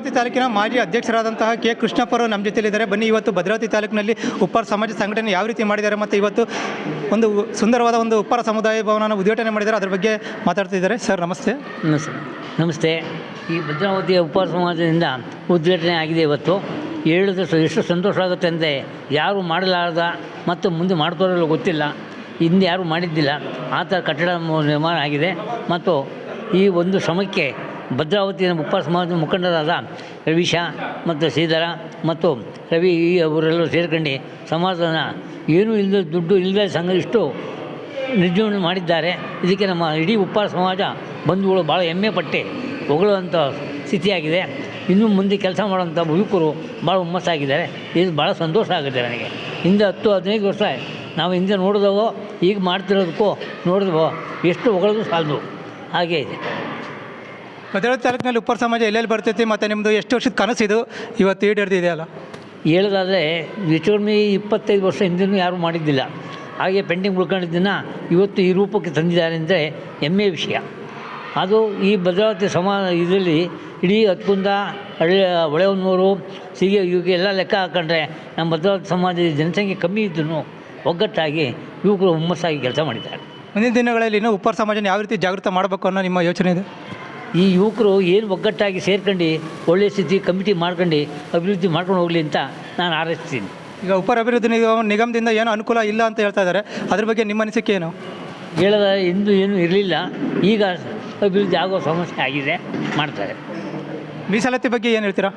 ಭದ್ರಾವತಿ ತಾಲೂಕಿನ ಮಾಜಿ ಅಧ್ಯಕ್ಷರಾದಂತಹ ಕೆ ಕೃಷ್ಣಪ್ಪರು ನಮ್ಮ ಜೊತೆಯಲ್ಲಿದ್ದಾರೆ. ಬನ್ನಿ, ಇವತ್ತು ಭದ್ರಾವತಿ ತಾಲೂಕಿನಲ್ಲಿ ಉಪ್ಪಾರ ಸಮಾಜ ಸಂಘಟನೆ ಯಾವ ರೀತಿ ಮಾಡಿದ್ದಾರೆ ಮತ್ತು ಇವತ್ತು ಒಂದು ಸುಂದರವಾದ ಒಂದು ಉಪ್ಪಾರ ಸಮುದಾಯ ಭವನ ಉದ್ಘಾಟನೆ ಮಾಡಿದ್ದಾರೆ. ಅದರ ಬಗ್ಗೆ ಮಾತಾಡ್ತಿದ್ದಾರೆ. ಸರ್, ನಮಸ್ತೆ. ನಮಸ್ತೆ. ನಮಸ್ತೆ. ಈ ಭದ್ರಾವತಿಯ ಉಪ ಸಮಾಜದಿಂದ ಉದ್ಘಾಟನೆ ಆಗಿದೆ ಇವತ್ತು. ಹೇಳಿದ್ರೆ ಎಷ್ಟು ಸಂತೋಷ ಆಗುತ್ತೆ ಅಂದರೆ ಯಾರೂ ಮಾಡಲಾರದ ಮತ್ತು ಮುಂದೆ ಮಾಡ್ತಾರೋ ಗೊತ್ತಿಲ್ಲ. ಹಿಂದೆ ಯಾರೂ ಮಾಡಿದ್ದಿಲ್ಲ. ಆ ಥರ ಕಟ್ಟಡ ನಿರ್ಮಾಣ ಆಗಿದೆ. ಮತ್ತು ಈ ಒಂದು ಶ್ರಮಕ್ಕೆ ಭದ್ರಾವತಿಯ ಉಪ ಸಮಾಜದ ಮುಖಂಡರಾದ ರವೀಶ ಮತ್ತು ಶ್ರೀಧರ ಮತ್ತು ರವಿ ಅವರೆಲ್ಲರೂ ಸೇರ್ಕೊಂಡು ಸಮಾಜನ ಏನೂ ಇಲ್ಲದೆ ದುಡ್ಡು ಇಲ್ಲದೆ ಸಂಘ ಇಷ್ಟು ನಿರ್ಜೀವನ ಮಾಡಿದ್ದಾರೆ. ಇದಕ್ಕೆ ನಮ್ಮ ಇಡೀ ಉಪ್ಪಾರ ಸಮಾಜ ಬಂಧುಗಳು ಭಾಳ ಹೆಮ್ಮೆ ಪಟ್ಟೆ ಹೊಗಳುವಂಥ ಸ್ಥಿತಿಯಾಗಿದೆ. ಇನ್ನೂ ಮುಂದೆ ಕೆಲಸ ಮಾಡುವಂಥ ಯುವಕರು ಭಾಳ ಹುಮ್ಮಸ್ಸಾಗಿದ್ದಾರೆ. ಇದು ಭಾಳ ಸಂತೋಷ ಆಗುತ್ತೆ ನನಗೆ. ಹಿಂದೆ ಹತ್ತು ಹದಿನೈದು ವರ್ಷ ನಾವು ಹಿಂದೆ ನೋಡಿದವೋ, ಈಗ ಮಾಡ್ತಿರೋದಕ್ಕೂ ನೋಡಿದವೋ, ಎಷ್ಟು ಹೊಗಳದು ಸಾಲದು. ಹಾಗೇ ಇದೆ. ಭದ್ರಾವತಿ ತಾಲೂಕಿನಲ್ಲಿ ಉಪ್ಪರ ಸಮಾಜ ಎಲ್ಲೆಲ್ಲಿ ಬರ್ತೈತಿ ಮತ್ತು ನಿಮ್ಮದು ಎಷ್ಟು ವರ್ಷದ ಕನಸಿದು ಇವತ್ತು ಈಡೇರ್ದಿದೆ ಅಲ್ಲ ಹೇಳೋದಾದರೆ ವಿಚೂರ್ಮಿ ಇಪ್ಪತ್ತೈದು ವರ್ಷ ಹಿಂದೆನೂ ಯಾರೂ ಮಾಡಿದ್ದಿಲ್ಲ. ಹಾಗೆ ಪೆಂಡಿಂಗ್ ಉಳ್ಕೊಂಡಿದ್ದನ್ನು ಇವತ್ತು ಈ ರೂಪಕ್ಕೆ ತಂದಿದ್ದಾರೆ ಅಂದರೆ ಹೆಮ್ಮೆಯ ವಿಷಯ. ಅದು ಈ ಭದ್ರಾವತಿ ಸಮಾ ಇದರಲ್ಲಿ ಇಡೀ ಹತ್ಕುಂದ ಹಳ್ಳಿ ಹೊಳೆಹೊನ್ನೂರು ಸಿಗೆ ಇವಕ್ಕೆ ಎಲ್ಲ ಲೆಕ್ಕ ಹಾಕೊಂಡ್ರೆ ನಮ್ಮ ಭದ್ರಾವತಿ ಸಮಾಜದ ಜನಸಂಖ್ಯೆ ಕಮ್ಮಿ ಇದ್ದೂ ಒಗ್ಗಟ್ಟಾಗಿ ಯುವಕರು ಹುಮ್ಮಸ್ಸಾಗಿ ಕೆಲಸ ಮಾಡಿದ್ದಾರೆ. ಮುಂದಿನ ದಿನಗಳಲ್ಲಿ ಇನ್ನೂ ಉಪ್ಪಾರ ಸಮಾಜನ ಯಾವ ರೀತಿ ಜಾಗೃತ ಮಾಡಬೇಕು ಅನ್ನೋ ನಿಮ್ಮ ಯೋಚನೆ ಇದೆ? ಈ ಯುವಕರು ಏನು ಒಗ್ಗಟ್ಟಾಗಿ ಸೇರ್ಕೊಂಡು ಒಳ್ಳೆಯ ಸ್ಥಿತಿ ಕಮಿಟಿ ಮಾಡ್ಕೊಂಡು ಅಭಿವೃದ್ಧಿ ಮಾಡ್ಕೊಂಡು ಹೋಗಲಿ ಅಂತ ನಾನು ಆರೈಸ್ತೀನಿ. ಈಗ ಉಪರ ಅಭಿವೃದ್ಧಿ ನಿಗಮ ನಿಗಮದಿಂದ ಏನೋ ಅನುಕೂಲ ಇಲ್ಲ ಅಂತ ಹೇಳ್ತಾ ಇದ್ದಾರೆ. ಅದ್ರ ಬಗ್ಗೆ ನಿಮ್ಮ ಅನಿಸಿಕೆ ಏನು? ಹೇಳದ ಇಂದು ಏನೂ ಇರಲಿಲ್ಲ. ಈಗ ಅಭಿವೃದ್ಧಿ ಆಗೋ ಸಮಸ್ಯೆ ಆಗಿದೆ ಮಾಡ್ತಾರೆ. ಮೀಸಲಾತಿ ಬಗ್ಗೆ ಏನು ಹೇಳ್ತೀರಾ?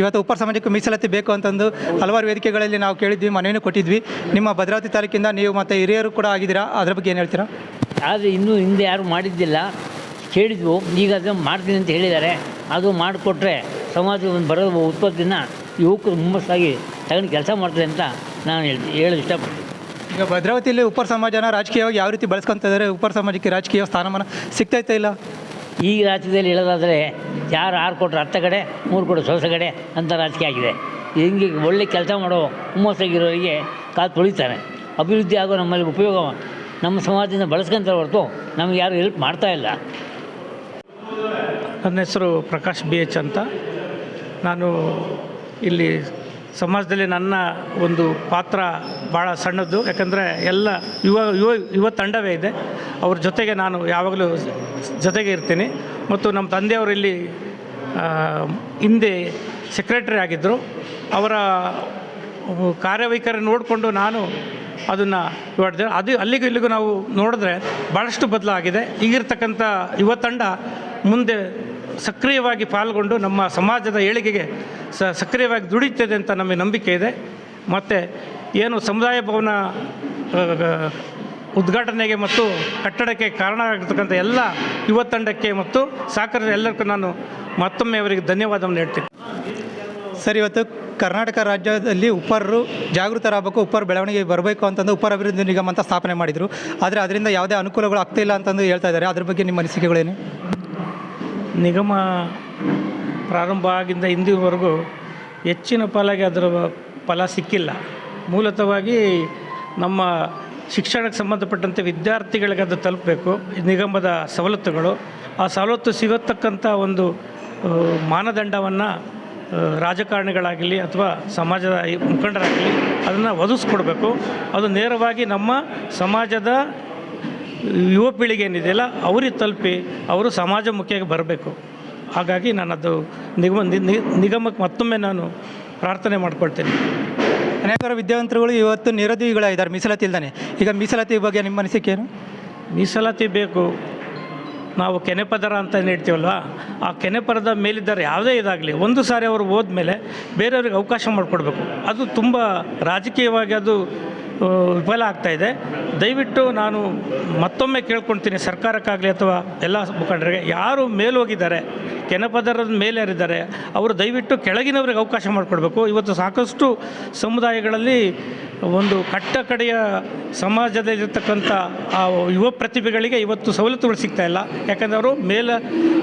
ಇವತ್ತು ಉಪ ಸಮಾಜಕ್ಕೆ ಮೀಸಲಾತಿ ಬೇಕು ಅಂತಂದು ಹಲವಾರು ವೇದಿಕೆಗಳಲ್ಲಿ ನಾವು ಕೇಳಿದ್ವಿ ಮನವಿನೂ ಕೊಟ್ಟಿದ್ವಿ. ನಿಮ್ಮ ಭದ್ರಾವತಿ ತಾಲೂಕಿಂದ ನೀವು ಮತ್ತು ಹಿರಿಯರು ಕೂಡ ಆಗಿದ್ದೀರಾ? ಅದ್ರ ಬಗ್ಗೆ ಏನು ಹೇಳ್ತೀರಾ? ಆದರೆ ಇನ್ನೂ ಹಿಂದೆ ಯಾರು ಮಾಡಿದ್ದಿಲ್ಲ. ಕೇಳಿದ್ವು ಈಗ ಅದನ್ನು ಮಾಡ್ತೀನಿ ಅಂತ ಹೇಳಿದ್ದಾರೆ. ಅದು ಮಾಡಿಕೊಟ್ರೆ ಸಮಾಜ ಒಂದು ಬರೋ ಉತ್ಪತ್ತಿನ ಯುವಕರು ಹುಮ್ಮಸ್ಸಾಗಿ ತಗೊಂಡು ಕೆಲಸ ಮಾಡ್ತಾರೆ ಅಂತ ನಾನು ಹೇಳಿ ಹೇಳೋದು ಇಷ್ಟಪಡ್ತೀನಿ. ಈಗ ಭದ್ರಾವತಿಯಲ್ಲಿ ಉಪ ಸಮಾಜನ ರಾಜಕೀಯವಾಗಿ ಯಾವ ರೀತಿ ಬಳಸ್ಕೊತಿದ್ದಾರೆ ಇದ್ದಾರೆ? ಉಪ ಸಮಾಜಕ್ಕೆ ರಾಜಕೀಯ ಸ್ಥಾನಮಾನ ಸಿಗ್ತೈತೆ ಇಲ್ಲ? ಈ ರಾಜ್ಯದಲ್ಲಿ ಹೇಳೋದಾದರೆ ಯಾರು ಆರು ಕೊಟ್ಟರೆ ಹತ್ತ ಕಡೆ ಮೂರು ಕೊಟ್ಟರೆ ಸೊಸೆ ಕಡೆ ಅಂತ ರಾಜಕೀಯ ಆಗಿದೆ. ಹಿಂಗೆ ಒಳ್ಳೆ ಕೆಲಸ ಮಾಡೋ ಹುಮ್ಮಸ್ಸಾಗಿರೋರಿಗೆ ಕಾಲು ತುಳಿತಾರೆ. ಅಭಿವೃದ್ಧಿ ಆಗೋ ನಮ್ಮಲ್ಲಿ ಉಪಯೋಗ ನಮ್ಮ ಸಮಾಜದಿಂದ ಬಳಸ್ಕೊಂತಾರೆ ಹೊರತು ನಮ್ಗೆ ಯಾರು ಹೆಲ್ಪ್ ಮಾಡ್ತಾ ಇಲ್ಲ. ನನ್ನ ಹೆಸರು ಪ್ರಕಾಶ್ ಬಿ ಎಚ್ ಅಂತ. ನಾನು ಇಲ್ಲಿ ಸಮಾಜದಲ್ಲಿ ನನ್ನ ಒಂದು ಪಾತ್ರ ಭಾಳ ಸಣ್ಣದು ಯಾಕಂದರೆ ಎಲ್ಲ ಯುವ ಯುವ ಯುವ ತಂಡವೇ ಇದೆ. ಅವ್ರ ಜೊತೆಗೆ ನಾನು ಯಾವಾಗಲೂ ಜೊತೆಗೆ ಇರ್ತೀನಿ. ಮತ್ತು ನಮ್ಮ ತಂದೆಯವರು ಇಲ್ಲಿ ಹಿಂದೆ ಸೆಕ್ರೆಟರಿ ಆಗಿದ್ದರು ಅವರ ಕಾರ್ಯವೈಖರಿ ನೋಡಿಕೊಂಡು ನಾನು ಅದನ್ನು ಮಾಡಿದೆ ಅದು ಅಲ್ಲಿಗೂ ಇಲ್ಲಿಗೂ ನಾವು ನೋಡಿದ್ರೆ ಭಾಳಷ್ಟು ಬದಲಾಗಿದೆ. ಈಗಿರ್ತಕ್ಕಂಥ ಯುವ ತಂಡ ಮುಂದೆ ಸಕ್ರಿಯವಾಗಿ ಪಾಲ್ಗೊಂಡು ನಮ್ಮ ಸಮಾಜದ ಏಳಿಗೆಗೆ ಸ ಸಕ್ರಿಯವಾಗಿ ದುಡಿಯುತ್ತದೆ ಅಂತ ನಮಗೆ ನಂಬಿಕೆ ಇದೆ. ಮತ್ತು ಏನು ಸಮುದಾಯ ಭವನ ಉದ್ಘಾಟನೆಗೆ ಮತ್ತು ಕಟ್ಟಡಕ್ಕೆ ಕಾರಣ ಆಗಿರ್ತಕ್ಕಂಥ ಎಲ್ಲ ಯುವ ತಂಡಕ್ಕೆ ಮತ್ತು ಸಹಕಾರ ಎಲ್ಲರಿಗೂ ನಾನು ಮತ್ತೊಮ್ಮೆ ಅವರಿಗೆ ಧನ್ಯವಾದವನ್ನು ಹೇಳ್ತೀನಿ. ಸರ್, ಇವತ್ತು ಕರ್ನಾಟಕ ರಾಜ್ಯದಲ್ಲಿ ಉಪ್ಪರರು ಜಾಗೃತರಾಗಬೇಕು ಉಪ್ಪಾರ ಬೆಳವಣಿಗೆ ಬರಬೇಕು ಅಂತಂದು ಉಪ್ಪರ ಅಭಿವೃದ್ಧಿ ನಿಗಮ ಅಂತ ಸ್ಥಾಪನೆ ಮಾಡಿದರು. ಆದರೆ ಅದರಿಂದ ಯಾವುದೇ ಅನುಕೂಲಗಳು ಆಗ್ತಾ ಇಲ್ಲ ಅಂತಂದು ಹೇಳ್ತಾ ಇದ್ದಾರೆ. ಅದ್ರ ಬಗ್ಗೆ ನಿಮ್ಮ ಅನಿಸಿಕೆಗಳೇನು? ನಿಗಮ ಪ್ರಾರಂಭ ಆಗಿಂದ ಇಂದಿನವರೆಗೂ ಹೆಚ್ಚಿನ ಪಾಲಾಗಿ ಅದರ ಫಲ ಸಿಕ್ಕಿಲ್ಲ. ಮೂಲತವಾಗಿ ನಮ್ಮ ಶಿಕ್ಷಣಕ್ಕೆ ಸಂಬಂಧಪಟ್ಟಂತೆ ವಿದ್ಯಾರ್ಥಿಗಳಿಗೆ ಅದು ತಲುಪಬೇಕು, ನಿಗಮದ ಸವಲತ್ತುಗಳು. ಆ ಸವಲತ್ತು ಸಿಗತಕ್ಕಂಥ ಒಂದು ಮಾನದಂಡವನ್ನು ರಾಜಕಾರಣಿಗಳಾಗಲಿ ಅಥವಾ ಸಮಾಜದ ಮುಖಂಡರಾಗಲಿ ಅದನ್ನು ಒದಗಿಸ್ಕೊಡ್ಬೇಕು. ಅದು ನೇರವಾಗಿ ನಮ್ಮ ಸಮಾಜದ ಯುವ ಪೀಳಿಗೆ ಏನಿದೆಯಲ್ಲ ಅವ್ರಿಗೆ ತಲುಪಿ ಅವರು ಸಮಾಜಮುಖಿಯಾಗಿ ಬರಬೇಕು. ಹಾಗಾಗಿ ನಾನು ಅದು ನಿಗಮ ನಿಗಮಕ್ಕೆ ಮತ್ತೊಮ್ಮೆ ನಾನು ಪ್ರಾರ್ಥನೆ ಮಾಡ್ಕೊಳ್ತೇನೆ. ಅನೇಕರು ವಿದ್ಯಾವಂತರುಗಳು ಇವತ್ತು ನಿರುದ್ಯೋಗಿಗಳಾಗಿದ್ದಾರೆ ಮೀಸಲಾತಿ ಇಲ್ದಾನೆ. ಈಗ ಮೀಸಲಾತಿ ಬಗ್ಗೆ ನಿಮ್ಮ ಅನಿಸಿಕೆ ಏನು? ಮೀಸಲಾತಿ ಬೇಕು. ನಾವು ಕೆನೆಪದರ ಅಂತ ಏನು ಹೇಳ್ತೀವಲ್ವ? ಆ ಕೆನೆಪದರದ ಮೇಲಿದ್ದಾರೆ ಯಾವುದೇ ಇದಾಗಲಿ ಒಂದು ಸಾರಿ ಅವರು ಹೋದ್ಮೇಲೆ ಬೇರೆಯವ್ರಿಗೆ ಅವಕಾಶ ಮಾಡಿಕೊಡ್ಬೇಕು. ಅದು ತುಂಬ ರಾಜಕೀಯವಾಗಿ ಅದು ವಿಫಲ ಆಗ್ತಾಯಿದೆ ದಯವಿಟ್ಟು ನಾನು ಮತ್ತೊಮ್ಮೆ ಕೇಳ್ಕೊಳ್ತೀನಿ ಸರ್ಕಾರಕ್ಕಾಗಲಿ ಅಥವಾ ಎಲ್ಲ ಮುಖಂಡರಿಗೆ, ಯಾರು ಮೇಲೋಗಿದ್ದಾರೆ ಕೆನಪದರದ ಮೇಲೆ ಯಾರಿದ್ದಾರೆ, ಅವರು ದಯವಿಟ್ಟು ಕೆಳಗಿನವ್ರಿಗೆ ಅವಕಾಶ ಮಾಡಿಕೊಡ್ಬೇಕು. ಇವತ್ತು ಸಾಕಷ್ಟು ಸಮುದಾಯಗಳಲ್ಲಿ ಒಂದು ಕಟ್ಟ ಕಡೆಯ ಸಮಾಜದಲ್ಲಿರ್ತಕ್ಕಂಥ ಆ ಯುವ ಪ್ರತಿಭೆಗಳಿಗೆ ಇವತ್ತು ಸವಲತ್ತುಗಳು ಸಿಗ್ತಾ ಇಲ್ಲ. ಯಾಕಂದರೆ ಅವರು ಮೇಲೆ,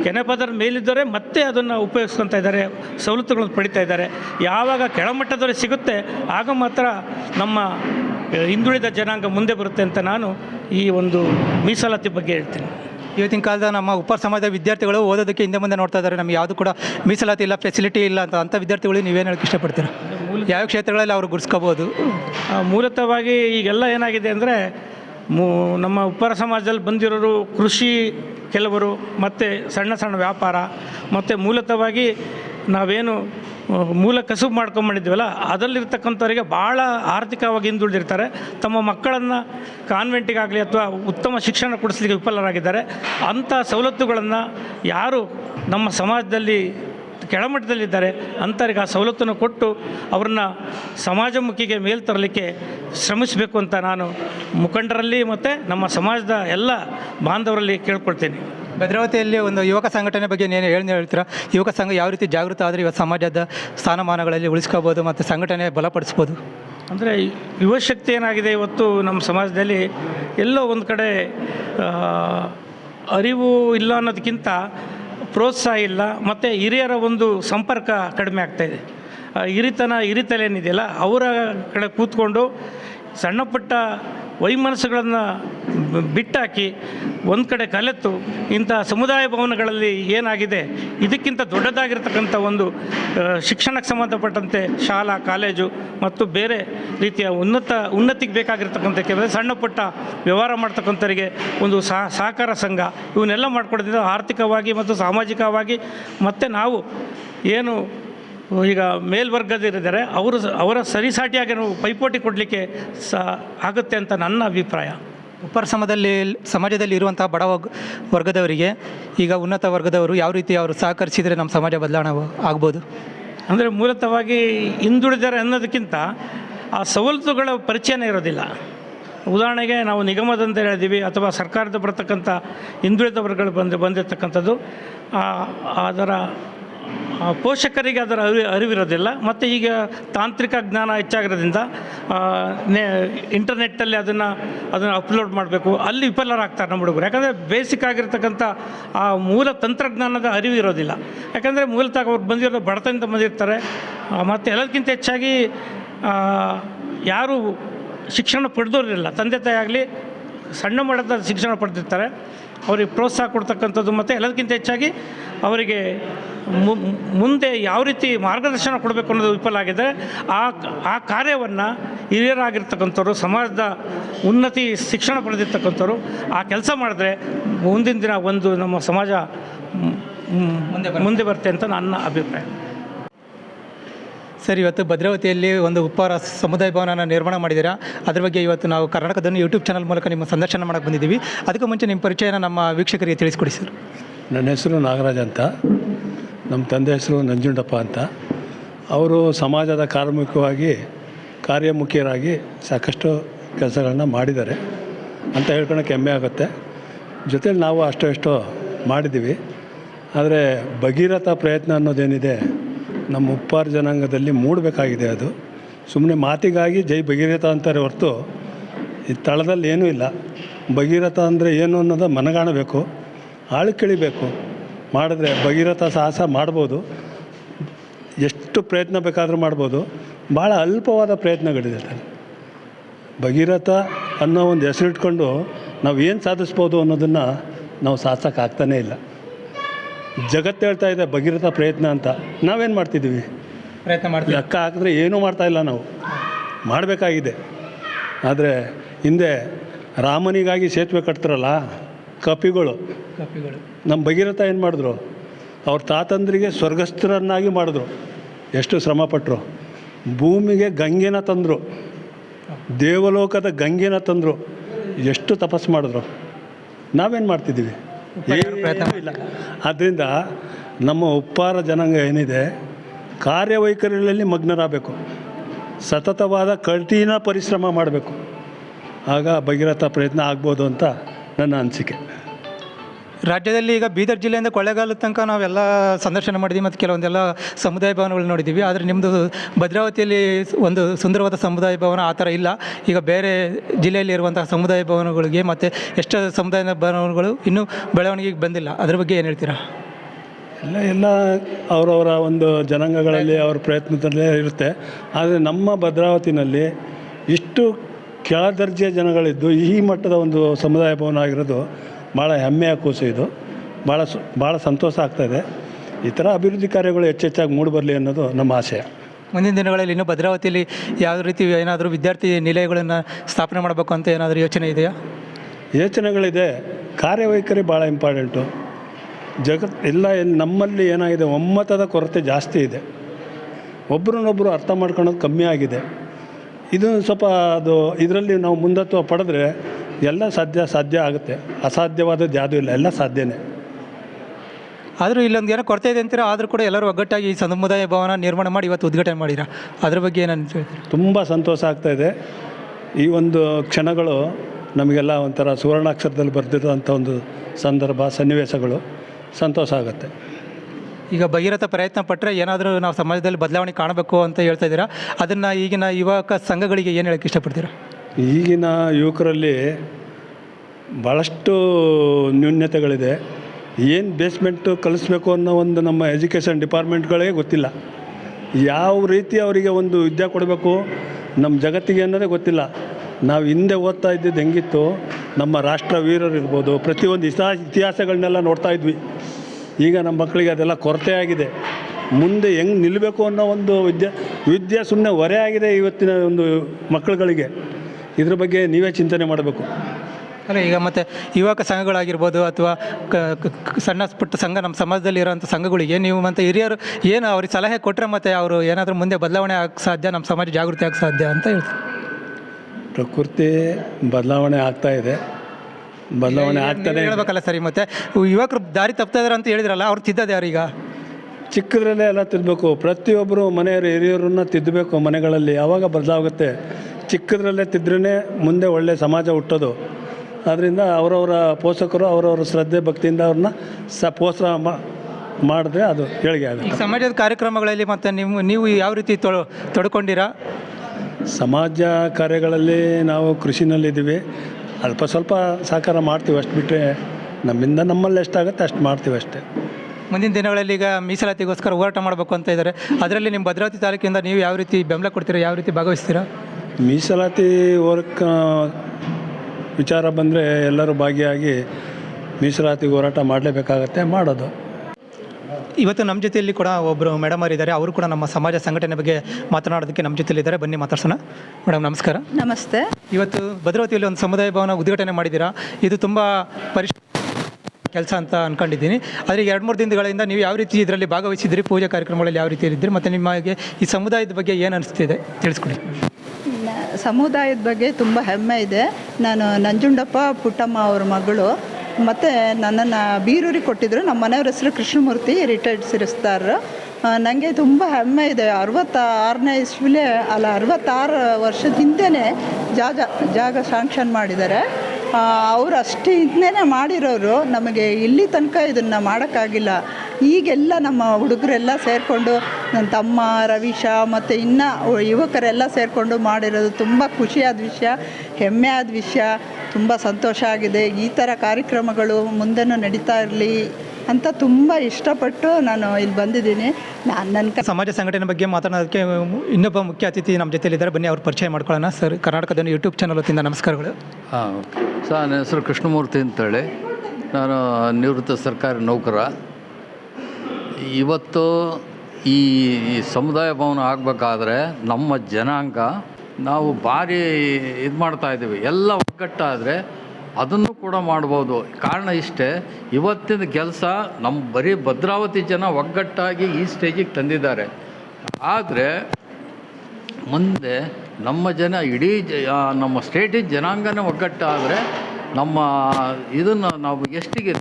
ಕೆನಪದರ ಮೇಲಿದ್ದರೆ ಮತ್ತೆ ಅದನ್ನು ಉಪಯೋಗಿಸ್ಕೊತಾ ಇದ್ದಾರೆ, ಸವಲತ್ತುಗಳನ್ನು ಪಡಿತಾ ಇದ್ದಾರೆ. ಯಾವಾಗ ಕೆಳಮಟ್ಟದವರೆಗೆ ಸಿಗುತ್ತೆ, ಆಗ ಮಾತ್ರ ನಮ್ಮ ಹಿಂದುಳಿದ ಜನಾಂಗ ಮುಂದೆ ಬರುತ್ತೆ ಅಂತ ನಾನು ಈ ಒಂದು ಮೀಸಲಾತಿ ಬಗ್ಗೆ ಹೇಳ್ತೀನಿ. ಇವತ್ತಿನ ಕಾಲದ ನಮ್ಮ ಉಪ ಸಮಾಜದ ವಿದ್ಯಾರ್ಥಿಗಳು ಓದೋದಕ್ಕೆ ಹಿಂದೆ ಮುಂದೆ ನೋಡ್ತಾ ಇದ್ದಾರೆ. ನಮ್ಗೆ ಯಾವುದು ಕೂಡ ಮೀಸಲಾತಿ ಇಲ್ಲ ಫೆಸಿಲಿಟಿ ಇಲ್ಲ ಅಂತ ಅಂಥ ವಿದ್ಯಾರ್ಥಿಗಳು ನೀವೇನು ಹೇಳಕ್ಕೆ ಇಷ್ಟಪಡ್ತೀರಾ? ಯಾವ ಕ್ಷೇತ್ರಗಳಲ್ಲಿ ಅವ್ರು ಗುರ್ಸ್ಕೋಬೋದು? ಮೂಲತವಾಗಿ ಈಗೆಲ್ಲ ಏನಾಗಿದೆ ಅಂದರೆ ಮೂ ನಮ್ಮ ಉಪ್ಪಾರ ಸಮಾಜದಲ್ಲಿ ಬಂದಿರೋರು ಕೃಷಿ ಕೆಲವರು ಮತ್ತು ಸಣ್ಣ ಸಣ್ಣ ವ್ಯಾಪಾರ ಮತ್ತು ಮೂಲತಃವಾಗಿ ನಾವೇನು ಮೂಲ ಕಸುಬು ಮಾಡ್ಕೊಂಬಂದಿದ್ದೀವಲ್ಲ ಅದರಲ್ಲಿರ್ತಕ್ಕಂಥವರಿಗೆ ಭಾಳ ಆರ್ಥಿಕವಾಗಿ ಹಿಂದುಳಿದಿರ್ತಾರೆ. ತಮ್ಮ ಮಕ್ಕಳನ್ನು ಕಾನ್ವೆಂಟಿಗಾಗಲಿ ಅಥವಾ ಉತ್ತಮ ಶಿಕ್ಷಣ ಕೊಡಿಸ್ಲಿಕ್ಕೆ ವಿಫಲರಾಗಿದ್ದಾರೆ. ಅಂಥ ಸವಲತ್ತುಗಳನ್ನು ಯಾರು ನಮ್ಮ ಸಮಾಜದಲ್ಲಿ ಕೆಳಮಟ್ಟದಲ್ಲಿದ್ದಾರೆ. ಅಂಥವ್ರಿಗೆ ಆ ಸವಲತ್ತನ್ನು ಕೊಟ್ಟು ಅವ್ರನ್ನ ಸಮಾಜಮುಖಿಗೆ ಮೇಲ್ ತರಲಿಕ್ಕೆ ಶ್ರಮಿಸಬೇಕು ಅಂತ ನಾನು ಮುಖಂಡರಲ್ಲಿ ಮತ್ತು ನಮ್ಮ ಸಮಾಜದ ಎಲ್ಲ ಬಾಂಧವರಲ್ಲಿ ಕೇಳ್ಕೊಳ್ತೀನಿ. ಭದ್ರಾವತಿಯಲ್ಲಿ ಒಂದು ಯುವಕ ಸಂಘಟನೆ ಬಗ್ಗೆ ನೀನು ಹೇಳಿ ಹೇಳ್ತೀರಾ? ಯುವಕ ಸಂಘ ಯಾವ ರೀತಿ ಜಾಗೃತ ಆದರೆ ಇವತ್ತು ಸಮಾಜದ ಸ್ಥಾನಮಾನಗಳಲ್ಲಿ ಉಳಿಸ್ಕೋಬೋದು ಮತ್ತು ಸಂಘಟನೆ ಬಲಪಡಿಸ್ಬೋದು? ಅಂದರೆ ಯುವಶಕ್ತಿ ಏನಾಗಿದೆ ಇವತ್ತು ನಮ್ಮ ಸಮಾಜದಲ್ಲಿ ಎಲ್ಲೋ ಒಂದು ಕಡೆ ಅರಿವು ಇಲ್ಲ ಅನ್ನೋದಕ್ಕಿಂತ ಪ್ರೋತ್ಸಾಹ ಇಲ್ಲ, ಮತ್ತು ಹಿರಿಯರ ಒಂದು ಸಂಪರ್ಕ ಕಡಿಮೆ ಆಗ್ತಾಯಿದೆ ಹಿರಿತನ, ಹಿರಿತಲೇನಿದೆಯಲ್ಲ, ಅವರ ಕಡೆ ಕೂತ್ಕೊಂಡು ಸಣ್ಣ ಪುಟ್ಟ ವೈಮನಸ್ಸುಗಳನ್ನು ಬಿಟ್ಟಾಕಿ ಒಂದು ಕಡೆ ಕಲೆತು ಇಂಥ ಸಮುದಾಯ ಭವನಗಳಲ್ಲಿ ಏನಾಗಿದೆ, ಇದಕ್ಕಿಂತ ದೊಡ್ಡದಾಗಿರ್ತಕ್ಕಂಥ ಒಂದು ಶಿಕ್ಷಣಕ್ಕೆ ಸಂಬಂಧಪಟ್ಟಂತೆ ಶಾಲಾ, ಕಾಲೇಜು ಮತ್ತು ಬೇರೆ ರೀತಿಯ ಉನ್ನತ, ಉನ್ನತಿಗೆ ಬೇಕಾಗಿರ್ತಕ್ಕಂಥ ಕೆಲವು ಸಣ್ಣ ಪುಟ್ಟ ವ್ಯವಹಾರ ಮಾಡ್ತಕ್ಕಂಥವರಿಗೆ ಒಂದು ಸಹ ಸಹಕಾರ ಸಂಘ, ಇವನ್ನೆಲ್ಲ ಮಾಡ್ಕೊಡೋದ್ರಿಂದ ಆರ್ಥಿಕವಾಗಿ ಮತ್ತು ಸಾಮಾಜಿಕವಾಗಿ ಮತ್ತು ನಾವು ಏನು ಈಗ ಮೇಲ್ವರ್ಗದಿರಿದರೆ ಅವರು ಅವರ ಸರಿಸಾಟಿಯಾಗಿ ನಾವು ಪೈಪೋಟಿ ಕೊಡಲಿಕ್ಕೆ ಸ ಆಗುತ್ತೆ ಅಂತ ನನ್ನ ಅಭಿಪ್ರಾಯ. ಉಪ್ಪರ ಸಮದಲ್ಲಿ ಸಮಾಜದಲ್ಲಿ ಇರುವಂತಹ ಬಡ ವರ್ಗ- ವರ್ಗದವರಿಗೆ ಈಗ ಉನ್ನತ ವರ್ಗದವರು ಯಾವ ರೀತಿ ಅವರು ಸಹಕರಿಸಿದರೆ ನಮ್ಮ ಸಮಾಜ ಬದಲಾವಣೆ ಆಗ್ಬೋದು? ಅಂದರೆ ಮೂಲತಃವಾಗಿ ಹಿಂದುಳಿದರೆ ಅನ್ನೋದಕ್ಕಿಂತ ಆ ಸವಲತ್ತುಗಳ ಪರಿಚಯನೇ ಇರೋದಿಲ್ಲ. ಉದಾಹರಣೆಗೆ ನಾವು ನಿಗಮದಂತ ಹೇಳಿದ್ದೀವಿ ಅಥವಾ ಸರ್ಕಾರದ ಬರತಕ್ಕಂಥ ಹಿಂದುಳಿದ ವರ್ಗಗಳು ಬಂದು ಬಂದಿರತಕ್ಕಂಥದ್ದು ಆ, ಅದರ ಪೋಷಕರಿಗೆ ಅದರ ಅರಿವು ಅರಿವಿರೋದಿಲ್ಲ. ಮತ್ತು ಈಗ ತಾಂತ್ರಿಕ ಜ್ಞಾನ ಹೆಚ್ಚಾಗಿರೋದ್ರಿಂದ ನೆ, ಇಂಟರ್ನೆಟ್ಟಲ್ಲಿ ಅದನ್ನು ಅದನ್ನು ಅಪ್ಲೋಡ್ ಮಾಡಬೇಕು. ಅಲ್ಲಿ ವಿಫಲರಾಗ್ತಾರೆ ನಮ್ಮ ಹುಡುಗರು. ಯಾಕಂದರೆ ಬೇಸಿಕ್ ಆಗಿರ್ತಕ್ಕಂಥ ಆ ಮೂಲ ತಂತ್ರಜ್ಞಾನದ ಅರಿವು ಇರೋದಿಲ್ಲ. ಯಾಕಂದರೆ ಮೂಲತಃ ಅವ್ರು ಬಂದಿರೋದು ಬಡತನದಿಂದ ಬಂದಿರ್ತಾರೆ. ಮತ್ತು ಎಲ್ಲದಕ್ಕಿಂತ ಹೆಚ್ಚಾಗಿ ಯಾರು ಶಿಕ್ಷಣ ಪಡೆದೋರಿಲ್ಲ. ತಂದೆ ತಾಯಿ ಆಗಲಿ, ಸಣ್ಣ ಮಟ್ಟದ ಶಿಕ್ಷಣ ಪಡೆದಿರ್ತಾರೆ. ಅವರಿಗೆ ಪ್ರೋತ್ಸಾಹ ಕೊಡ್ತಕ್ಕಂಥದ್ದು ಮತ್ತು ಎಲ್ಲದಕ್ಕಿಂತ ಹೆಚ್ಚಾಗಿ ಅವರಿಗೆ ಮುಂದೆ ಯಾವ ರೀತಿ ಮಾರ್ಗದರ್ಶನ ಕೊಡಬೇಕು ಅನ್ನೋದು ವಿಫಲ ಆಗಿದೆ. ಆ ಆ ಕಾರ್ಯವನ್ನು ಹಿರಿಯರಾಗಿರ್ತಕ್ಕಂಥವ್ರು, ಸಮಾಜದ ಉನ್ನತಿ ಶಿಕ್ಷಣ ಪಡೆದಿರ್ತಕ್ಕಂಥವ್ರು, ಆ ಕೆಲಸ ಮಾಡಿದ್ರೆ ಮುಂದಿನ ದಿನ ಒಂದು ನಮ್ಮ ಸಮಾಜ ಮುಂದೆ ಬರುತ್ತೆ ಅಂತ ನನ್ನ ಅಭಿಪ್ರಾಯ. ಸರ್, ಇವತ್ತು ಭದ್ರಾವತಿಯಲ್ಲಿ ಒಂದು ಉಪ್ಪಾರ ಸಮುದಾಯ ಭವನನ ನಿರ್ಮಾಣ ಮಾಡಿದ್ದೀರಾ? ಅದ್ರ ಬಗ್ಗೆ ಇವತ್ತು ನಾವು ಕರ್ನಾಟಕದಲ್ಲಿ ಯೂಟ್ಯೂಬ್ ಚಾನಲ್ ಮೂಲಕ ನಿಮ್ಮ ಸಂದರ್ಶನ ಮಾಡಕ್ಕೆ ಬಂದಿದ್ದೀವಿ. ಅದಕ್ಕೂ ಮುಂಚೆ ನಿಮ್ಮ ಪರಿಚಯನ ನಮ್ಮ ವೀಕ್ಷಕರಿಗೆ ತಿಳಿಸ್ಕೊಡಿ ಸರ್. ನನ್ನ ಹೆಸರು ನಾಗರಾಜ್ ಅಂತ. ನಮ್ಮ ತಂದೆ ಹೆಸರು ನಂಜುಂಡಪ್ಪ ಅಂತ. ಅವರು ಸಮಾಜದ ಕಾರ್ಮಿಕವಾಗಿ ಕಾರ್ಯಮುಖಿಯರಾಗಿ ಸಾಕಷ್ಟು ಕೆಲಸಗಳನ್ನ ಮಾಡಿದ್ದಾರೆ ಅಂತ ಹೇಳ್ಕೊಳಕ್ಕೆ ಹೆಮ್ಮೆ ಆಗುತ್ತೆ. ಜೊತೆಲಿ ನಾವು ಅಷ್ಟೋ ಎಷ್ಟೋ ಮಾಡಿದ್ದೀವಿ. ಆದರೆ ಭಗೀರಥ ಪ್ರಯತ್ನ ಅನ್ನೋದೇನಿದೆ ನಮ್ಮ ಉಪ್ಪಾರ ಜನಾಂಗದಲ್ಲಿ ಮೂಡಬೇಕಾಗಿದೆ ಅದು. ಸುಮ್ಮನೆ ಮಾತಿಗಾಗಿ ಜೈ ಭಗೀರಥ ಅಂತಾರೆ ಹೊರತು ಈ ತಳದಲ್ಲಿ ಏನೂ ಇಲ್ಲ. ಭಗೀರಥ ಅಂದರೆ ಏನು ಅನ್ನೋದು ಮನಗಾಣಬೇಕು ಕೆಳಿಬೇಕು. ಮಾಡಿದ್ರೆ ಭಗೀರಥ ಸಾಹಸ ಮಾಡ್ಬೋದು. ಎಷ್ಟು ಪ್ರಯತ್ನ ಬೇಕಾದರೂ ಮಾಡ್ಬೋದು. ಭಾಳ ಅಲ್ಪವಾದ ಪ್ರಯತ್ನಗಳಿದೆ ಸರ್ ಭಗೀರಥ ಅನ್ನೋ ಒಂದು ಹೆಸರಿಟ್ಕೊಂಡು ನಾವು ಏನು ಸಾಧಿಸ್ಬೋದು ಅನ್ನೋದನ್ನು ನಾವು ಸಾಧಿಸೋಕ್ಕಾಗ್ತಾನೇ ಇಲ್ಲ. ಜಗತ್ತು ಹೇಳ್ತಾ ಇದೆ ಭಗೀರಥ ಪ್ರಯತ್ನ ಅಂತ. ನಾವೇನು ಮಾಡ್ತಿದ್ದೀವಿ ಪ್ರಯತ್ನ ಮಾಡ್ತೀವಿ. ಲೆಕ್ಕ ಹಾಕಿದ್ರೆ ಏನೂ ಮಾಡ್ತಾ ಇಲ್ಲ ನಾವು. ಮಾಡಬೇಕಾಗಿದೆ. ಆದರೆ ಹಿಂದೆ ರಾಮನಿಗಾಗಿ ಸೇತುವೆ ಕಟ್ತಾರಲ್ಲ ಕಪಿಗಳು. ಕಪಿಗಳು. ನಮ್ಮ ಭಗೀರಥ ಏನು ಮಾಡಿದ್ರು? ಅವ್ರ ತಾತಂದ್ರಿಗೆ ಸ್ವರ್ಗಸ್ಥರನ್ನಾಗಿ ಮಾಡಿದ್ರು. ಎಷ್ಟು ಶ್ರಮಪಟ್ಟರು ಭೂಮಿಗೆ ಗಂಗೆನ ತಂದರು. ದೇವಲೋಕದ ಗಂಗೆನ ತಂದರು. ಎಷ್ಟು ತಪಸ್ಸು ಮಾಡಿದ್ರು. ನಾವೇನು ಮಾಡ್ತಿದ್ದೀವಿ? ಪ್ರಯತ್ನ ಇಲ್ಲ. ಆದ್ದರಿಂದ ನಮ್ಮ ಉಪ್ಪಾರ ಜನಾಂಗ ಏನಿದೆ ಕಾರ್ಯವೈಖರಿಗಳಲ್ಲಿ ಮಗ್ನರಾಗಬೇಕು. ಸತತವಾದ ಕಠಿಣ ಪರಿಶ್ರಮ ಮಾಡಬೇಕು. ಆಗ ಭಗೀರಥ ಪ್ರಯತ್ನ ಆಗ್ಬೋದು ಅಂತ ನನ್ನ ಅನಿಸಿಕೆ. ರಾಜ್ಯದಲ್ಲಿ ಈಗ ಬೀದರ್ ಜಿಲ್ಲೆಯಿಂದ ಕೊಳ್ಳೇಗಾಲದ ತನಕ ನಾವೆಲ್ಲ ಸಂದರ್ಶನ ಮಾಡಿದ್ದೀವಿ ಮತ್ತು ಕೆಲವೊಂದೆಲ್ಲ ಸಮುದಾಯ ಭವನಗಳು ನೋಡಿದ್ದೀವಿ. ಆದರೆ ನಿಮ್ಮದು ಭದ್ರಾವತಿಯಲ್ಲಿ ಒಂದು ಸುಂದರವಾದ ಸಮುದಾಯ ಭವನ ಆ ಥರ ಇಲ್ಲ. ಈಗ ಬೇರೆ ಜಿಲ್ಲೆಯಲ್ಲಿ ಇರುವಂತಹ ಸಮುದಾಯ ಭವನಗಳಿಗೆ ಮತ್ತು ಎಷ್ಟು ಸಮುದಾಯ ಭವನಗಳು ಇನ್ನೂ ಬೆಳವಣಿಗೆಗೆ ಬಂದಿಲ್ಲ. ಅದ್ರ ಬಗ್ಗೆ ಏನು ಹೇಳ್ತೀರಾ? ಎಲ್ಲ ಎಲ್ಲ ಅವರವರ ಒಂದು ಜನಾಂಗಗಳಲ್ಲಿ ಅವ್ರ ಪ್ರಯತ್ನದಲ್ಲೇ ಇರುತ್ತೆ. ಆದರೆ ನಮ್ಮ ಭದ್ರಾವತಿನಲ್ಲಿ ಇಷ್ಟು ಕೆಳ ದರ್ಜೆಯ ಜನಗಳಿದ್ದು ಈ ಮಟ್ಟದ ಒಂದು ಸಮುದಾಯ ಭವನ ಆಗಿರೋದು ಭಾಳ ಹೆಮ್ಮೆಯ ಕೂಸು ಇದು. ಭಾಳ ಸು ಭಾಳ ಸಂತೋಷ ಇದೆ. ಈ ಥರ ಅಭಿವೃದ್ಧಿ ಕಾರ್ಯಗಳು ಹೆಚ್ಚೆಚ್ಚಾಗಿ ಮೂಡಿಬರಲಿ ಅನ್ನೋದು ನಮ್ಮ ಆಶಯ. ಮುಂದಿನ ದಿನಗಳಲ್ಲಿ ಇನ್ನೂ ಭದ್ರಾವತಿಯಲ್ಲಿ ಯಾವ ರೀತಿ ಏನಾದರೂ ವಿದ್ಯಾರ್ಥಿ ನಿಲಯಗಳನ್ನು ಸ್ಥಾಪನೆ ಮಾಡಬೇಕು ಅಂತ ಏನಾದರೂ ಯೋಚನೆ ಇದೆಯಾ? ಯೋಚನೆಗಳಿದೆ. ಕಾರ್ಯವೈಖರಿ ಭಾಳ ಇಂಪಾರ್ಟೆಂಟು ಜಗತ್ ಎಲ್ಲ ನಮ್ಮಲ್ಲಿ ಏನಾಗಿದೆ ಒಮ್ಮತದ ಕೊರತೆ ಜಾಸ್ತಿ ಇದೆ. ಒಬ್ರನ್ನೊಬ್ಬರು ಅರ್ಥ ಮಾಡ್ಕೊಳ್ಳೋದು ಕಮ್ಮಿ ಆಗಿದೆ. ಇದು ಸ್ವಲ್ಪ ಅದು ಇದರಲ್ಲಿ ನಾವು ಮುಂದತ್ವ ಪಡೆದ್ರೆ ಎಲ್ಲ ಸಾಧ್ಯ ಸಾಧ್ಯ ಆಗುತ್ತೆ. ಅಸಾಧ್ಯವಾದದ್ದು ಯಾವುದೂ ಇಲ್ಲ. ಎಲ್ಲ ಸಾಧ್ಯನೇ. ಆದರೂ ಇಲ್ಲೊಂದು ಏನೋ ಕೊರತೆ ಇದೆ ಅಂತೀರಾ? ಆದರೂ ಕೂಡ ಎಲ್ಲರೂ ಒಗ್ಗಟ್ಟಾಗಿ ಈ ಸಮುದಾಯ ಭವನ ನಿರ್ಮಾಣ ಮಾಡಿ ಇವತ್ತು ಉದ್ಘಾಟನೆ ಮಾಡಿರಾ? ಅದ್ರ ಬಗ್ಗೆ ಏನಂತ ಹೇಳ್ತೀರಾ? ತುಂಬ ಸಂತೋಷ ಇದೆ. ಈ ಒಂದು ಕ್ಷಣಗಳು ನಮಗೆಲ್ಲ ಒಂಥರ ಸುವರ್ಣಾಕ್ಷರದಲ್ಲಿ ಬರೆದಿರುವಂಥ ಒಂದು ಸಂದರ್ಭ ಸನ್ನಿವೇಶಗಳು ಸಂತೋಷ ಆಗುತ್ತೆ. ಈಗ ಭಗೀರಥ ಪ್ರಯತ್ನ ಪಟ್ಟರೆ ಏನಾದರೂ ನಾವು ಸಮಾಜದಲ್ಲಿ ಬದಲಾವಣೆ ಕಾಣಬೇಕು ಅಂತ ಹೇಳ್ತಾ ಇದ್ದೀರಾ? ಅದನ್ನು ಈಗಿನ ಯುವಕ ಸಂಘಗಳಿಗೆ ಏನು ಹೇಳಕ್ಕೆ ಇಷ್ಟಪಡ್ತೀರಾ? ಈಗಿನ ಯುವಕರಲ್ಲಿ ಭಾಳಷ್ಟು ನ್ಯೂನ್ಯತೆಗಳಿದೆ ಏನು ಬೇಸ್ಮೆಂಟು ಕಲಿಸ್ಬೇಕು ಅನ್ನೋ ಒಂದು ನಮ್ಮ ಎಜುಕೇಷನ್ ಡಿಪಾರ್ಟ್ಮೆಂಟ್ಗಳೇ ಗೊತ್ತಿಲ್ಲ. ಯಾವ ರೀತಿ ಅವರಿಗೆ ಒಂದು ವಿದ್ಯೆ ಕೊಡಬೇಕು ನಮ್ಮ ಜಗತ್ತಿಗೆ ಅನ್ನೋದೇ ಗೊತ್ತಿಲ್ಲ. ನಾವು ಹಿಂದೆ ಓದ್ತಾ ಇದ್ದಿದ್ದು ಹೆಂಗಿತ್ತು? ನಮ್ಮ ರಾಷ್ಟ್ರ ವೀರರು ಇರ್ಬೋದು, ಪ್ರತಿಯೊಂದು ಇತಿಹಾಸ ಇತಿಹಾಸಗಳನ್ನೆಲ್ಲ ನೋಡ್ತಾ ಇದ್ವಿ. ಈಗ ನಮ್ಮ ಮಕ್ಕಳಿಗೆ ಅದೆಲ್ಲ ಕೊರತೆ ಆಗಿದೆ. ಮುಂದೆ ಹೆಂಗೆ ನಿಲ್ಲಬೇಕು ಅನ್ನೋ ಒಂದು ವಿದ್ಯೆ ವಿದ್ಯೆ ಸುಮ್ಮನೆ ಹೊರೆ ಆಗಿದೆ ಇವತ್ತಿನ ಒಂದು ಮಕ್ಕಳುಗಳಿಗೆ. ಇದ್ರ ಬಗ್ಗೆ ನೀವೇ ಚಿಂತನೆ ಮಾಡಬೇಕು. ಅಲ್ಲ ಈಗ ಮತ್ತು ಯುವಕ ಸಂಘಗಳಾಗಿರ್ಬೋದು ಅಥವಾ ಸಣ್ಣ ಪುಟ್ಟ ಸಂಘ ನಮ್ಮ ಸಮಾಜದಲ್ಲಿ ಇರೋಂಥ ಸಂಘಗಳಿಗೆ ನೀವು ಮತ್ತು ಹಿರಿಯರು ಏನು ಅವ್ರಿಗೆ ಸಲಹೆ ಕೊಟ್ಟರೆ ಮತ್ತು ಅವರು ಏನಾದರೂ ಮುಂದೆ ಬದಲಾವಣೆ ಆಗಕ್ಕೆ ಸಾಧ್ಯ ನಮ್ಮ ಸಮಾಜ ಜಾಗೃತಿ ಆಗಕ್ಕೆ ಸಾಧ್ಯ ಅಂತ ಹೇಳ್ತಾರೆ? ಪ್ರಕೃತಿ ಬದಲಾವಣೆ ಆಗ್ತಾ ಇದೆ. ಬದಲಾವಣೆ ಆಗ್ತಾನೆ ಇದೆ. ಹೇಳ್ಬೇಕಲ್ಲ ಸರಿ ಮತ್ತು ಯುವಕರು ದಾರಿ ತಪ್ತಾ ಇದಾರೆ ಅಂತ ಹೇಳಿದ್ರಲ್ಲ ಅವ್ರು ತಿದ್ದದೆ ಯಾರೀಗ ಚಿಕ್ಕದ್ರಲ್ಲೇ ಎಲ್ಲ ತಿದ್ದಬೇಕು ಪ್ರತಿಯೊಬ್ಬರು ಮನೆಯವರು ಹಿರಿಯರನ್ನ ತಿದ್ದಬೇಕು ಮನೆಗಳಲ್ಲಿ. ಯಾವಾಗ ಬದಲಾಗುತ್ತೆ? ಚಿಕ್ಕದ್ರಲ್ಲೇ ತಿದ್ರೇ ಮುಂದೆ ಒಳ್ಳೆಯ ಸಮಾಜ ಹುಟ್ಟೋದು. ಆದ್ದರಿಂದ ಅವರವರ ಪೋಷಕರು ಅವರವರ ಶ್ರದ್ಧೆ ಭಕ್ತಿಯಿಂದ ಅವ್ರನ್ನ ಸ ಪೋಷಣ ಮಾ- ಮಾಡಿದ್ರೆ ಅದು ಏಳಿಗೆ ಆಗುತ್ತೆ. ಈ ಸಮಾಜದ ಕಾರ್ಯಕ್ರಮಗಳಲ್ಲಿ ಮತ್ತು ನೀವು ನೀವು ಯಾವ ರೀತಿ ತೊಳ ತೊಡ್ಕೊಂಡಿರಾ? ಸಮಾಜ ಕಾರ್ಯಗಳಲ್ಲಿ ನಾವು ಕೃಷಿನಲ್ಲಿದ್ದೀವಿ. ಅಲ್ಪ ಸ್ವಲ್ಪ ಸಹಕಾರ ಮಾಡ್ತೀವಿ ಅಷ್ಟು ಬಿಟ್ಟರೆ ನಮ್ಮಿಂದ ನಮ್ಮಲ್ಲಿ ಎಷ್ಟಾಗುತ್ತೆ ಅಷ್ಟು ಮಾಡ್ತೀವಿ ಅಷ್ಟೇ. ಮುಂದಿನ ದಿನಗಳಲ್ಲಿ ಈಗ ಮೀಸಲಾತಿಗೋಸ್ಕರ ಹೋರಾಟ ಮಾಡಬೇಕು ಅಂತ ಇದ್ದಾರೆ. ಅದರಲ್ಲಿ ನಿಮ್ಮ ಭದ್ರಾವತಿ ತಾಲೂಕಿಂದ ನೀವು ಯಾವ ರೀತಿ ಬೆಂಬಲ ಕೊಡ್ತೀರಾ ಯಾವ ರೀತಿ ಭಾಗವಹಿಸ್ತೀರಾ? ಮೀಸಲಾತಿ ವರ್ಕ್ ವಿಚಾರ ಬಂದರೆ ಎಲ್ಲರೂ ಭಾಗಿಯಾಗಿ ಮೀಸಲಾತಿ ಹೋರಾಟ ಮಾಡಲೇಬೇಕಾಗತ್ತೆ ಮಾಡೋದು. ಇವತ್ತು ನಮ್ಮ ಜೊತೆಯಲ್ಲಿ ಕೂಡ ಒಬ್ಬರು ಮೇಡಮ್ ಅವರು ಇದ್ದಾರೆ. ಅವರು ಕೂಡ ನಮ್ಮ ಸಮಾಜ ಸಂಘಟನೆ ಬಗ್ಗೆ ಮಾತನಾಡೋದಕ್ಕೆ ನಮ್ಮ ಜೊತೆಲಿದ್ದಾರೆ ಬನ್ನಿ ಮಾತಾಡ್ಸೋಣ. ಮೇಡಮ್ ನಮಸ್ಕಾರ. ನಮಸ್ತೆ. ಇವತ್ತು ಭದ್ರಾವತಿಯಲ್ಲಿ ಒಂದು ಸಮುದಾಯ ಭವನ ಉದ್ಘಾಟನೆ ಮಾಡಿದ್ದೀರಾ. ಇದು ತುಂಬ ಪರಿಶ್ ಕೆಲಸ ಅಂತ ಅಂದ್ಕೊಂಡಿದ್ದೀನಿ ಆದರೆ ಈಗ ಎರಡು ಮೂರು ದಿನಗಳಿಂದ ನೀವು ಯಾವ ರೀತಿ ಇದರಲ್ಲಿ ಭಾಗವಹಿಸಿದ್ರಿ? ಪೂಜಾ ಕಾರ್ಯಕ್ರಮಗಳಲ್ಲಿ ಯಾವ ರೀತಿ ಇದ್ದೀರಿ ಮತ್ತು ನಿಮಗೆ ಈ ಸಮುದಾಯದ ಬಗ್ಗೆ ಏನು ಅನಿಸ್ತಿದೆ? ತಿಳಿಸ್ಕೊಡಿ. ಸಮುದಾಯದ ಬಗ್ಗೆ ತುಂಬ ಹೆಮ್ಮೆ ಇದೆ. ನಾನು ನಂಜುಂಡಪ್ಪ ಪುಟ್ಟಮ್ಮ ಅವ್ರ ಮಗಳು. ಮತ್ತು ನನ್ನನ್ನು ಬೀರೂರಿಗೆ ಕೊಟ್ಟಿದ್ದರು ನಮ್ಮ ಮನೆಯವ್ರ ಹೆಸರು ಕೃಷ್ಣಮೂರ್ತಿ ರಿಟೈರ್ಡ್ ಸಿರಿಸ್ತಾರರು ನನಗೆ ತುಂಬ ಹೆಮ್ಮೆ ಇದೆ. ಅರವತ್ತಾರನೇ ಇಸ್ವಿಲೇ, ಅಲ್ಲ, ಅರವತ್ತಾರು ವರ್ಷದ ಹಿಂದೆಯೇ ಜಾಗ ಜಾಗ ಶಾಂಕ್ಷನ್ ಮಾಡಿದ್ದಾರೆ. ಅವರು ಅಷ್ಟು ಇದನ್ನೇ ಮಾಡಿರೋರು. ನಮಗೆ ಇಲ್ಲಿ ತನಕ ಇದನ್ನು ಮಾಡೋಕ್ಕಾಗಿಲ್ಲ. ಈಗೆಲ್ಲ ನಮ್ಮ ಹುಡುಗರೆಲ್ಲ ಸೇರಿಕೊಂಡು ನನ್ನ ತಮ್ಮ ರವೀಶ ಮತ್ತು ಇನ್ನೂ ಯುವಕರೆಲ್ಲ ಸೇರಿಕೊಂಡು ಮಾಡಿರೋದು ತುಂಬ ಖುಷಿಯಾದ ವಿಷಯ ಹೆಮ್ಮೆ ಆದ ವಿಷಯ, ತುಂಬ ಸಂತೋಷ ಆಗಿದೆ. ಈ ಥರ ಕಾರ್ಯಕ್ರಮಗಳು ಮುಂದೆನೂ ನಡೀತಾ ಇರಲಿ. ಅಂತ ತುಂಬ ಇಷ್ಟಪಟ್ಟು ನಾನು ಇಲ್ಲಿ ಬಂದಿದ್ದೀನಿ. ನಾನು ನನ್ನ ಸಮಾಜ ಸಂಘಟನೆ ಬಗ್ಗೆ ಮಾತನಾಡೋದಕ್ಕೆ ಇನ್ನೊಬ್ಬ ಮುಖ್ಯ ಅತಿಥಿ ನಮ್ಮ ಜೊತೆಯಲ್ಲಿದ್ದಾರೆ ಬನ್ನಿ ಅವ್ರು ಪರಿಚಯ ಮಾಡ್ಕೊಳ್ಳೋಣ. ಸರ್ ಕರ್ನಾಟಕದ ಯೂಟ್ಯೂಬ್ ಚಾನಲ್ ಹೊತ್ತಿಂದ ನಮಸ್ಕಾರಗಳು. ಹಾಂ ಸರ್ ನನ್ನ ಹೆಸರು ಕೃಷ್ಣಮೂರ್ತಿ ಅಂತೇಳಿ. ನಾನು ನಿವೃತ್ತ ಸರ್ಕಾರಿ ನೌಕರ. ಇವತ್ತು ಈ ಈ ಸಮುದಾಯ ಭವನ ಆಗಬೇಕಾದ್ರೆ ನಮ್ಮ ಜನಾಂಗ ನಾವು ಭಾರಿ ಇದು ಮಾಡ್ತಾ ಇದ್ದೀವಿ. ಎಲ್ಲ ಒಗ್ಗಟ್ಟಾದರೆ ಅದನ್ನು ಕೂಡ ಮಾಡ್ಬೋದು ಕಾರಣ ಇಷ್ಟೇ, ಇವತ್ತಿನ ಕೆಲಸ ನಮ್ಮ ಬರೀ ಭದ್ರಾವತಿ ಜನ ಒಗ್ಗಟ್ಟಾಗಿ ಈ ಸ್ಟೇಜಿಗೆ ತಂದಿದ್ದಾರೆ. ಆದರೆ, ಮುಂದೆ ನಮ್ಮ ಜನ ಇಡೀ ನಮ್ಮ ಸ್ಟೇಟಿನ ಜನಾಂಗನೇ ಒಗ್ಗಟ್ಟಾದರೆ ನಮ್ಮ, ಇದನ್ನು ನಾವು ಎಷ್ಟಿಗೆ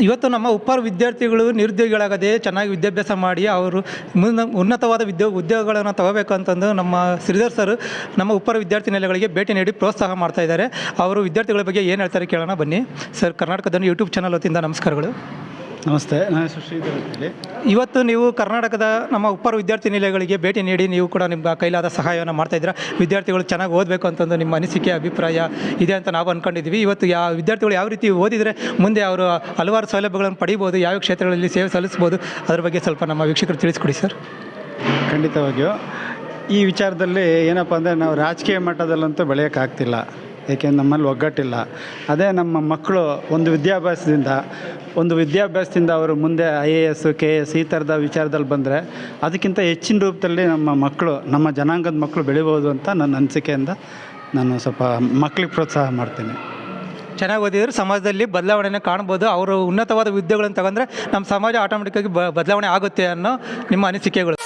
ಇವತ್ತು ನಮ್ಮ ಉಪ್ಪಾರ ವಿದ್ಯಾರ್ಥಿಗಳು ನಿರುದ್ಯೋಗಿಗಳಾಗದೆ ಚೆನ್ನಾಗಿ ವಿದ್ಯಾಭ್ಯಾಸ ಮಾಡಿ ಅವರು ಮುನ್ನ, ಉನ್ನತವಾದ ವಿದ್ಯೋ, ಉದ್ಯೋಗಗಳನ್ನು ತಗೋಬೇಕು ಅಂತಂದು ನಮ್ಮ ಶ್ರೀಧರ್ ಸರ್ ನಮ್ಮ ಉಪ್ಪಾರ ವಿದ್ಯಾರ್ಥಿ ನಿಲಯಗಳಿಗೆ ಭೇಟಿ ನೀಡಿ ಪ್ರೋತ್ಸಾಹ ಮಾಡ್ತಾ ಇದ್ದಾರೆ. ಅವರು ವಿದ್ಯಾರ್ಥಿಗಳ ಬಗ್ಗೆ ಏನು ಹೇಳ್ತಾರೆ ಕೇಳೋಣ ಬನ್ನಿ. ಸರ್ ಕರ್ನಾಟಕದ ಯೂಟ್ಯೂಬ್ ಚಾನಲ್ ವತಿಯಿಂದ ನಮಸ್ಕಾರಗಳು. ನಮಸ್ತೆ. ನಾನು ಸುಶ್ರೀಧರ್ ಅಂತೇಳಿ. ಇವತ್ತು ನೀವು ಕರ್ನಾಟಕದ ನಮ್ಮ ಉಪ್ಪರ ವಿದ್ಯಾರ್ಥಿ ನಿಲಯಗಳಿಗೆ ಭೇಟಿ ನೀಡಿ ನೀವು ಕೂಡ ನಿಮ್ಮ ಕೈಲಾದ ಸಹಾಯವನ್ನು ಮಾಡ್ತಾ ಇದ್ದೀರಾ? ವಿದ್ಯಾರ್ಥಿಗಳು ಚೆನ್ನಾಗಿ ಓದಬೇಕು ಅಂತಂದು ನಿಮ್ಮ ಅನಿಸಿಕೆ ಅಭಿಪ್ರಾಯ ಇದೆ ಅಂತ ನಾವು ಅಂದ್ಕೊಂಡಿದ್ದೀವಿ ಇವತ್ತು ಯಾವ ವಿದ್ಯಾರ್ಥಿಗಳು ಯಾವ ರೀತಿ ಓದಿದರೆ ಮುಂದೆ ಅವರು ಹಲವಾರು ಸೌಲಭ್ಯಗಳನ್ನು ಪಡಿಬೋದು ಯಾವ ಕ್ಷೇತ್ರಗಳಲ್ಲಿ ಸೇವೆ ಸಲ್ಲಿಸ್ಬೋದು ಅದ್ರ ಬಗ್ಗೆ ಸ್ವಲ್ಪ ನಮ್ಮ ವೀಕ್ಷಕರು ತಿಳಿಸ್ಕೊಡಿ ಸರ್. ಖಂಡಿತವಾಗಿಯೂ. ಈ ವಿಚಾರದಲ್ಲಿ ಏನಪ್ಪ ಅಂದರೆ ನಾವು ರಾಜಕೀಯ ಮಟ್ಟದಲ್ಲಂತೂ ಬೆಳೆಯೋಕ್ಕಾಗ್ತಿಲ್ಲ. ಏಕೆಂದ್ರೆ ನಮ್ಮಲ್ಲಿ ಒಗ್ಗಟ್ಟಿಲ್ಲ. ಅದೇ ನಮ್ಮ ಮಕ್ಕಳು ಒಂದು ವಿದ್ಯಾಭ್ಯಾಸದಿಂದ ಒಂದು ವಿದ್ಯಾಭ್ಯಾಸದಿಂದ ಅವರು ಮುಂದೆ I A S, K S ಈ ಥರದ ವಿಚಾರದಲ್ಲಿ ಬಂದರೆ ಅದಕ್ಕಿಂತ ಹೆಚ್ಚಿನ ರೂಪದಲ್ಲಿ ನಮ್ಮ ಮಕ್ಕಳು, ನಮ್ಮ ಜನಾಂಗದ ಮಕ್ಕಳು ಬೆಳಿಬೋದು ಅಂತ ನನ್ನ ಅನಿಸಿಕೆಯಿಂದ ನಾನು ಸ್ವಲ್ಪ ಮಕ್ಕಳಿಗೆ ಪ್ರೋತ್ಸಾಹ ಮಾಡ್ತೀನಿ. ಚೆನ್ನಾಗಿ ಓದಿದ್ರು ಸಮಾಜದಲ್ಲಿ ಬದಲಾವಣೆಯನ್ನು ಕಾಣ್ಬೋದು. ಅವರು ಉನ್ನತವಾದ ಹುದ್ದೆಗಳನ್ನು ತಗೊಂಡ್ರೆ ನಮ್ಮ ಸಮಾಜ ಆಟೋಮೆಟಿಕ್ಕಾಗಿ ಬದಲಾವಣೆ ಆಗುತ್ತೆ ಅನ್ನೋ ನಿಮ್ಮ ಅನಿಸಿಕೆಗಳು.